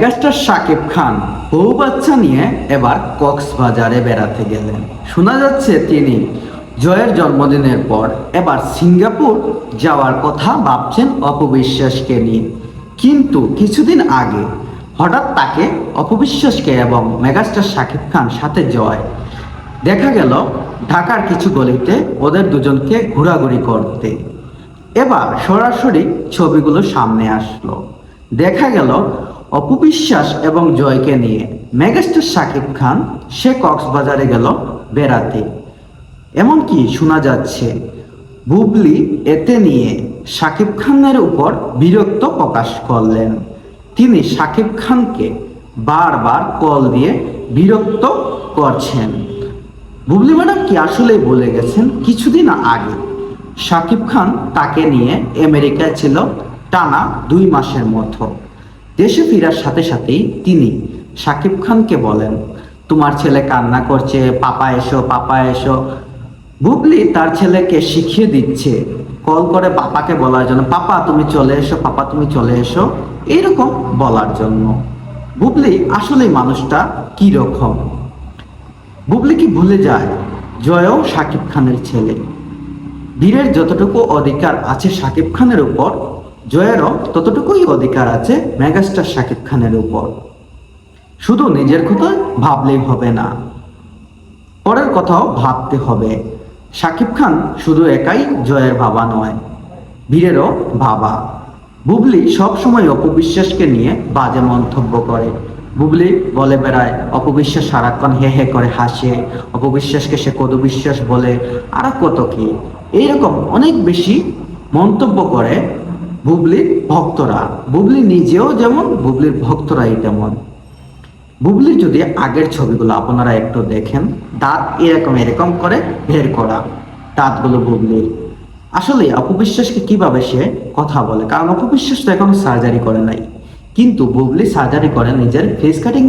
Megastar Shakib Khan বউ বাচ্চা নিয়ে এবার কক্সবাজারে বেড়াতে গেলেন। শোনা যাচ্ছে তিনি জয়ের জন্মদিনের পর এবার সিঙ্গাপুর যাওয়ার কথা ভাবছেন অপবিশ্বাসকে নিয়ে। কিন্তু কিছুদিন আগে হঠাৎ তাকে অপবিশ্বাসকে এবং মেগাস্টার শাকিব খান সাথে জয়। দেখা গেল ঢাকার কিছু গলিতে ওদের দুজনকে ঘোরাঘুরি করতে। এবার সরাসরি ছবিগুলো সামনে আসলো। দেখা গেল অপবিশ্বাস এবং জয়কে নিয়ে মেগাস্টার শাকিব খান সে কক্সবাজারে গেল বেড়াতে। এমনকি শোনা যাচ্ছে, বুবলি এতে নিয়ে শাকিব খানের উপর বিরক্ত প্রকাশ করলেন। তিনি শাকিব খানকে বারবার কল দিয়ে বিরক্ত করছেন। বুবলি ম্যাডাম কি আসলেই বলে গেছেন কিছুদিন আগে? শাকিব খান তাকে নিয়ে আমেরিকায় ছিল টানা দুই মাসের মতো। দেশে ফেরার সাথে সাথেই তিনি শাকিব খানকে বলেন, তোমার ছেলে কান্না করছে, পাপা এসো পাপা এসো। বুবলি তার ছেলেকে শিখিয়ে দিচ্ছে, কল করে পাপাকে বলার জন্য, পাপা তুমি চলে এসো, পাপা তুমি চলে এসো। এইরকম বলার জন্য। বুবলি আসলে মানুষটা কি রকম বুবলি কি ভুলে যায় জয়ও শাকিব খানের ছেলে। বীরের যতটুকু অধিকার আছে শাকিব খানের উপর জয়েরও ততটুকুই অধিকার আছে মেগাস্টার শাকিব খানের উপর। শুধু নিজের কথা ভাবলেই হবে না। পরের কথাও ভাবতে হবে। শাকিব খান শুধু একাই জয়ের বাবা নয়, বীরেরও বাবা। বুবলি সবসময় অপবিশ্বাসকে নিয়ে বাজে মন্তব্য করে। বুবলি বলে বেড়ায়, অপবিশ্বাস সারাক্ষণ হে হে করে হাসে, অপবিশ্বাসকে সে কত বিশ্বাস বলে আর কত কি? এইরকম অনেক বেশি মন্তব্য করে বুবলির ভক্তরা, বুবলি নিজেও যেমন, বুবলির ভক্তরাই তেমন। বুবলির যদি আগের ছবিগুলো আপনারা একটু দেখেন, দাঁত এরকম এরকম করে বের করা, দাঁতগুলো বুবলির। আসলে অপবিশ্বাসকে কীভাবে সে কথা বলে? কারণ অপবিশ্বাস তো এখন সার্জারি করে নাই। কিন্তু বুবলি সার্জারি করে নিজের ফেস কাটিং